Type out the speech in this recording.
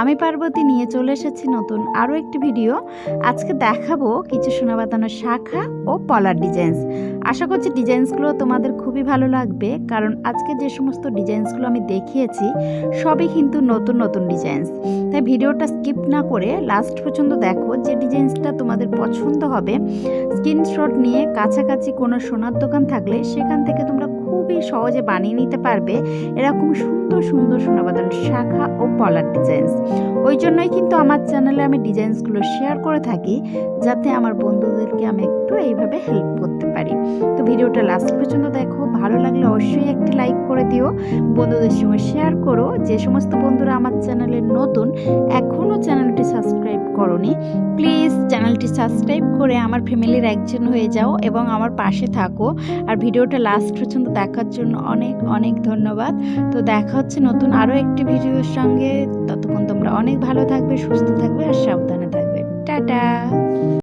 আমি পার্বতী নিয়ে চলে এসেছি নতুন আরও একটি ভিডিও। আজকে দেখাবো কিছু সোনা বাঁধানো শাখা ও পলার ডিজাইনস আশা করছি ডিজাইনসগুলো তোমাদের খুবই ভালো লাগবে, কারণ আজকে যে সমস্ত ডিজাইনসগুলো আমি দেখিয়েছি, সবই কিন্তু নতুন নতুন ডিজাইনস তাই ভিডিওটা স্কিপ না করে লাস্ট পর্যন্ত দেখো যে ডিজাইনসটা তোমাদের পছন্দ হবে। স্ক্রিনশট নিয়ে কাছাকাছি কোনো সোনার দোকান থাকলে সেখান থেকে তোমরা খুবই সহজে বানিয়ে নিতে পারবে। এরকম সুন্দর সুন্দর সোনা বাঁধানো শাখা ও পলার ডিজাইনস ওই জন্যই কিন্তু আমার চ্যানেলে আমি ডিজাইনসগুলো শেয়ার করে থাকি, যাতে আমার বন্ধুদেরকে আমি একটু এইভাবে হেল্প করতে পারি। তো ভিডিওটা লাস্ট পর্যন্ত দেখো, ভালো লাগলে অবশ্যই একটি লাইক করে দিও, বন্ধুদের সঙ্গে শেয়ার করো। যে সমস্ত বন্ধুরা আমার চ্যানেলে নতুন এখনও চ্যানেলটি সাবস্ক্রাইব করনি প্লিজ চ্যানেলটি সাবস্ক্রাইব করে আমার ফ্যামিলির একজন হয়ে যাও এবং আমার পাশে থাকো। আর ভিডিওটা লাস্ট পর্যন্ত দেখার জন্য অনেক অনেক ধন্যবাদ। তো দেখা হচ্ছে নতুন আরও একটি ভিডিওর সঙ্গে। ততক্ষণ তোমরা অনেক ভালো থাকবে, সুস্থ থাকবে, আর সাবধানে